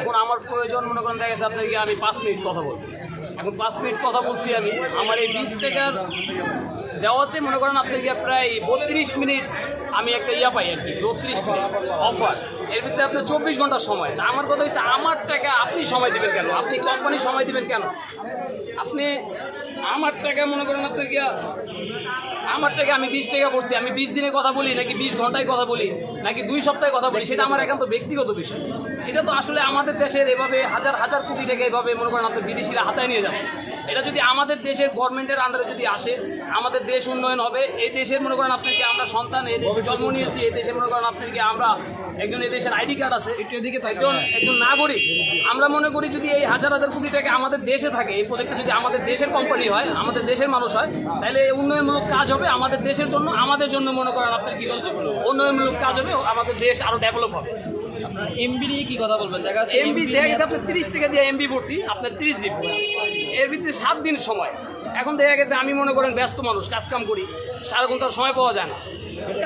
এখন আমার প্রয়োজন, মনে করেন, দেখা গেছে আপনাকে আমি পাঁচ মিনিট কথা বলব। এখন পাঁচ মিনিট কথা বলছি আমি। আমার এই বিশ টাকার দেওয়াতে, মনে করেন, আপনাকে প্রায় বত্রিশ মিনিট আমি একটা ইয়া পাই আর কি বত্রিশ অফার এর ভিতরে আপনার চব্বিশ ঘণ্টার সময়। আমার কথা হচ্ছে আমার টাকা আপনি সময় দেবেন কেন? আপনি কোম্পানি সময় দেবেন কেন? আপনি আমার টাকা, মনে করেন আপনাকে আমার টাকা আমি বিশ টাকা করছি, আমি বিশ দিনে কথা বলি, নাকি বিশ ঘন্টায় কথা বলি, নাকি দুই সপ্তাহে কথা বলি, সেটা আমার একান্ত ব্যক্তিগত বিষয়। এটা তো আসলে আমাদের দেশের এভাবে হাজার হাজার কোটি টাকা এভাবে, মনে করেন আপনার বিদেশিরা হাতায় নিয়ে যাচ্ছে। এটা যদি আমাদের দেশের গভর্নমেন্টের আন্ডারে যদি আসে, আমাদের দেশ উন্নয়ন হবে। এই দেশের মনে করেন আপনাকে আমরা সন্তান, এই দেশে জন্ম নিয়েছি, এই দেশে মনে করেন আপনাকে আমরা একজন এই দেশের আইডি কার্ড আছে এদিকে একজন একজন নাগরিক। আমরা মনে করি যদি এই হাজার হাজার কোটি টাকা আমাদের দেশে থাকে, এই প্রজেক্টটা যদি আমাদের দেশের কোম্পানি হয়, আমাদের দেশের মানুষ হয়, তাহলে উন্নয়নমূলক কাজ হবে আমাদের দেশের জন্য, আমাদের জন্য মনে করেন আপনার কি উন্নয়নমূলক কাজ হবে, আমাদের দেশ আরও ডেভেলপ হবে। এমবি নিয়ে কি কথা বলবেন? দেখা যাচ্ছে এমবি দেখা গেছে আপনার তিরিশ টাকা দিয়ে এমবি পড়ছি আপনার তিরিশ জিবি। এর ভিতরে সাত দিন সময়। এখন দেখা গেছে আমি মনে করেন ব্যস্ত মানুষ কাজ কাম করি সারাক্ষণ তার সময় পাওয়া যায় না।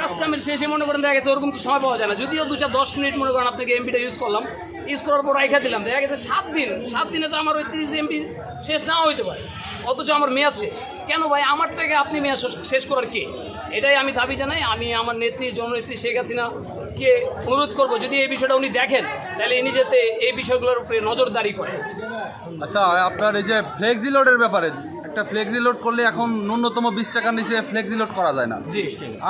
কাজ কামের শেষে মনে করেন দেখা গেছে ওরকম তো সময় পাওয়া যায় না। যদিও দু চার দশ মিনিট মনে করেন আপনাকে এমবিটা ইউজ করলাম ইউজ করার পর রাইখা দিলাম। দেখা গেছে সাত দিন সাত দিনে তো আমার ওই তিরিশ এমবি শেষ নাও হইতে পারে। অথচ আমার মেয়াদ শেষ। কেন ভাই আমার থেকে আপনি মেয়াদ শেষ করার কে? এটাই আমি দাবি জানাই। আমি আমার নেত্রী জননেত্রী শেখ হাসিনা কে অনুরোধ করব যদি এই বিষয়টা উনি দেখেন তাহলে ইনি যাতে এই বিষয়গুলোর উপরে নজরদারি করে আচ্ছা আপনার এই যে ফ্লেক্সি লোডের ব্যাপারে একটা ফ্লেক্সি লোড করলে এখন ন্যূনতম বিশ টাকার নিচে ফ্লেক্সি লোড করা যায় না।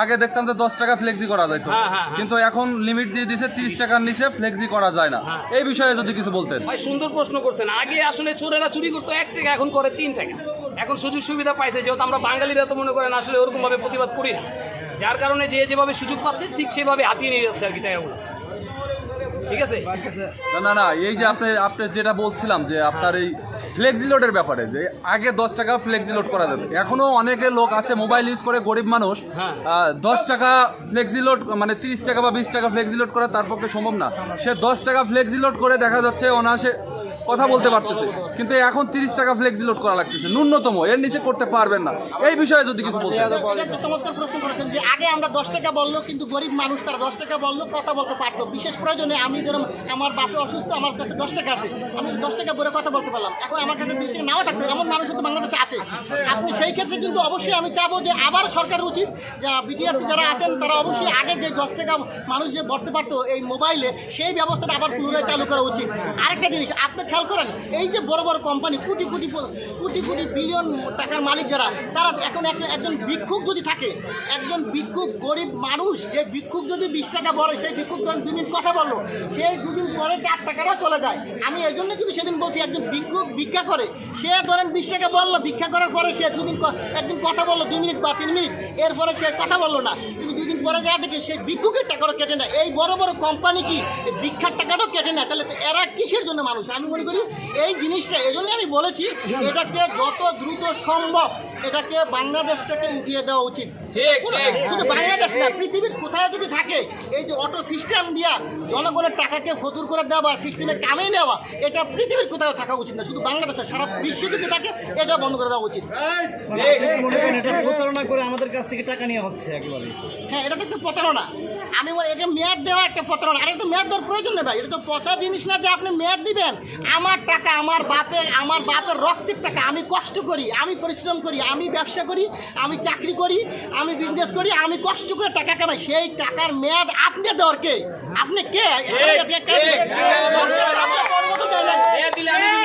আগে দেখতাম যে দশ টাকা ফ্লেক্সি করা যেত হ্যাঁ, হ্যাঁ, হ্যাঁ। কিন্তু এখন লিমিট দিয়ে দিছে তিরিশ টাকার নিচে ফ্লেক্সি করা যায় না। এই বিষয়ে যদি কিছু বলতেন। ভাই সুন্দর প্রশ্ন করছেন। আগে আসলে চোরেরা চুরি করতো এক টাকা এখন করে তিন টাকা। এখন সুযোগ সুবিধা পাইছে যেহেতু আমরা বাঙালিরা তো মনে করেন আসলে ওরকমভাবে প্রতিবাদ করি না। যার কারণে যে যেভাবে সুযোগ পাচ্ছে ঠিক সেভাবে হাতিয়ে নিয়ে যাচ্ছে আর কি টাকাগুলো। ঠিক আছে? না না না এই যে আপনি আপনি যেটা বলছিলাম যে আপনার এই ফ্লেক্সি লোডের ব্যাপারে যে আগে দশ টাকা ফ্লেক্সি লোড করা যেত এখনও অনেকে লোক আছে মোবাইল ইউজ করে গরিব মানুষ হ্যাঁ। দশ টাকা ফ্লেক্সি লোড মানে তিরিশ টাকা বা বিশ টাকা ফ্লেক্সি লোড করা তার পক্ষে সম্ভব না। সে দশ টাকা ফ্লেক্সি লোড করে দেখা যাচ্ছে অনায়াসে কথা বলতে পারতেছে। কিন্তু এখন তিরিশ টাকা ফ্লেক্সি লোড করা লাগতেছে। ন্যূনতম, এর নিচে করতে পারবেন না। এই বিষয়ে যদি কিছু যে আগে আমরা দশ টাকা বলল, কিন্তু গরিব মানুষ তারা দশ টাকা বলল, কথা বলতে পারতো। বিশেষ প্রয়োজনে আমি যেরকম আমার বাপে অসুস্থ, আমার কাছে দশ টাকা আছে। আমি দশ টাকা বলে কথা বলতে পারলাম। এখন আমার কাছে তিরিশ টাকা নাও থাকবে এমন মানুষ তো বাংলাদেশে আছে। আপনি সেই ক্ষেত্রে কিন্তু অবশ্যই আমি চাবো যে আবার সরকার উচিত, যে বিটিআরসি যারা আছেন, তারা অবশ্যই আগে যে দশ টাকা মানুষ যে ভরতে পারতো এই মোবাইলে সেই ব্যবস্থাটা আবার পুনরায় চালু করা উচিত। আরেকটা জিনিস, আপনি খেয়াল করেন, এই যে বড় বড় কোম্পানি কোটি কোটি কোটি কোটি বিলিয়ন টাকার মালিক যারা, তারা এখন একজন ভিক্ষুক যদি থাকে, একজন ভিক্ষুক গরিব মানুষ, যে ভিক্ষুক যদি বিশ টাকা বলে সেই ভিক্ষুক ধরেন দুদিন কথা বলল, সেই দুদিন পরে চার টাকারও চলে যায়। আমি এই জন্য কিন্তু সেদিন বলছি, একজন ভিক্ষুক ভিক্ষা করে, সে ধরেন বিশ টাকা বলল, ভিক্ষা করার পরে সে দুদিন একদিন কথা বলল, দুই মিনিট বা তিন মিনিট, এরপরে সে কথা বলল না। কিন্তু দুদিন পরে যা দেখে সেই ভিক্ষুকের টাকাটা কেটে নেয়। এই বড় বড় কোম্পানি কি? বিক্ষার ভিক্ষার টাকাটাও কেটে নেয়। তাহলে এরা কিসের জন্য মানুষ? আমি মনে করি এই জিনিসটা এই জন্যই আমি বলেছি এটাকে যত দ্রুত সম্ভব এটাকে বাংলাদেশ থেকে উঠিয়ে দেওয়া উচিত। ঠিক ঠিক শুধু বাংলাদেশ না পৃথিবীর কোথায় যদি থাকে এই যে অটো সিস্টেম দিয়া জনগণের টাকাকে ফতুর করে দেওয়া সিস্টেমে কামে নেওয়া এটা পৃথিবীর কোথাও থাকা উচিত না। শুধু বাংলাদেশে সারা বিশ্বে যদি থাকে এটা বন্ধ করে দেওয়া উচিত। প্রতারণা করে আমাদের কাছ থেকে টাকা নেওয়া হচ্ছে একেবারে। হ্যাঁ এটা তো একটা প্রতারণা। আমি বলি এটা মেয়াদ দেওয়া একটা প্রতারণা। আর এটা তো মেয়াদ দেওয়ার প্রয়োজন নেই ভাই। এটা তো পচা জিনিস না যে আপনি মেয়াদ দিবেন। আমার টাকা আমার বাপের আমার বাপের রক্তের টাকা আমি কষ্ট করি আমি পরিশ্রম করি আমি ব্যবসা করি আমি চাকরি করি আমি বিজনেস করি আমি কষ্ট করে টাকা কামাই। সেই টাকার মেয়াদ আপনি দেওয়ার কে? আপনি কে?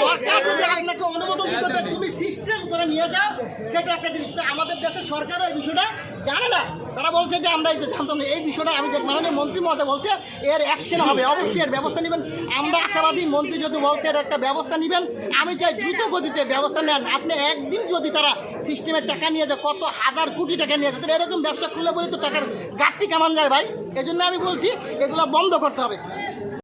সরকার যদি আপনাকে অনুমোদন দিত তুমি সিস্টেম করে নিয়ে যাও সেটা একটা জিনিস। আমাদের দেশের সরকারও এই বিষয়টা জানে না। তারা বলছে যে আমরা এই যে জানতাম না এই বিষয়টা আমি দেখ মাননীয় মন্ত্রী মহোদয় বলছে এর অ্যাকশন হবে। অবশ্যই এর ব্যবস্থা নেবেন। আমরা আশাবাদী মন্ত্রী যদি বলছে এর একটা ব্যবস্থা নেবেন। আমি চাই দ্রুত গতিতে ব্যবস্থা নেন। আপনি একদিন যদি তারা সিস্টেমের টাকা নিয়ে যায় কত হাজার কোটি টাকা নিয়ে যায় এরকম ব্যবসা খুলে বলে তো টাকার ঘাটতি কেমন যায় ভাই। এই জন্য আমি বলছি, এগুলো বন্ধ করতে হবে।